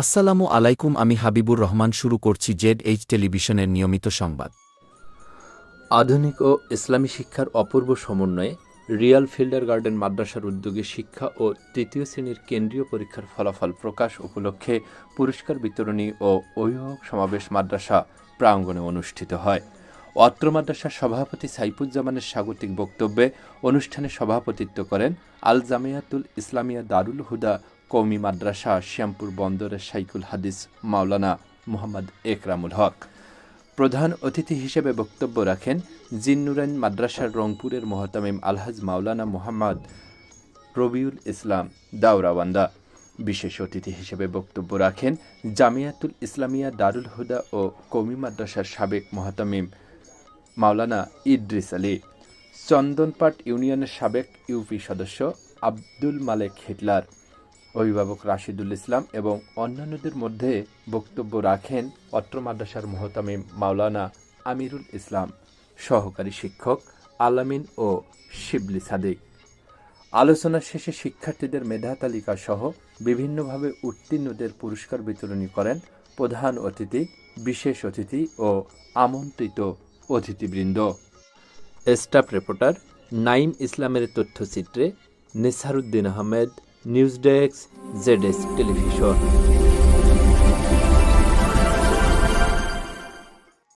আসসালামু আলাইকুম, আমি হাবিবুর রহমান, শুরু করছি জেড এইচ টেলিভিশনের নিয়মিত সংবাদ। আধুনিক ও ইসলামী শিক্ষার অপূর্ব সমন্বয়ে রিয়াল ফিল্ডার গার্ডেন মাদ্রাসার উদ্যোগে শিক্ষা ও তৃতীয় শ্রেণির কেন্দ্রীয় পরীক্ষার ফলাফল প্রকাশ উপলক্ষে পুরস্কার বিতরণী ও অভিভাবক সমাবেশ মাদ্রাসা প্রাঙ্গণে অনুষ্ঠিত হয়। অত্র মাদ্রাসার সভাপতি সাইফুজ্জামানের স্বাগতিক বক্তব্যে অনুষ্ঠানে সভাপতিত্ব করেন আল জামিয়াতুল ইসলামিয়া দারুল হুদা কৌমি মাদ্রাসা শ্যামপুর বন্দরের সাইকুল হাদিস মাওলানা মোহাম্মদ একরামুল হক। প্রধান অতিথি হিসেবে বক্তব্য রাখেন জিন্নুরাইন মাদ্রাসার রংপুরের মোহতামিম আলহাজ মাওলানা মোহাম্মদ রবিউল ইসলাম দাওরাওয়ান্দা। বিশেষ অতিথি হিসেবে বক্তব্য রাখেন জামিয়াতুল ইসলামিয়া দারুল হুদা ও কৌমি মাদ্রাসার সাবেক মোহতামিম মাওলানা ইদ্রিস আলী। চন্দনপাট ইউনিয়নের সাবেক ইউপি সদস্য আব্দুল মালেক হিটলার। অভিভাবক রাশিদুল ইসলাম এবং অন্যান্যদের মধ্যে বক্তব্য রাখেন অত্র মাদ্রাসার মোহতামিম মাওলানা আমিরুল ইসলাম, সহকারী শিক্ষক আলামিন ও শিবলি সাদিক। আলোচনা শেষে শিক্ষার্থীদের মেধা তালিকা সহ বিভিন্নভাবে উত্তীর্ণদের পুরস্কার বিতরণী করেন প্রধান অতিথি, বিশেষ অতিথি ও আমন্ত্রিত অতিথিবৃন্দ। স্টাফ রিপোর্টার নাইম ইসলামের তথ্যচিত্রে নিসারুদ্দিন আহমেদ নিউজ ডেস্ক জেডেস্ক টেলিভিশন।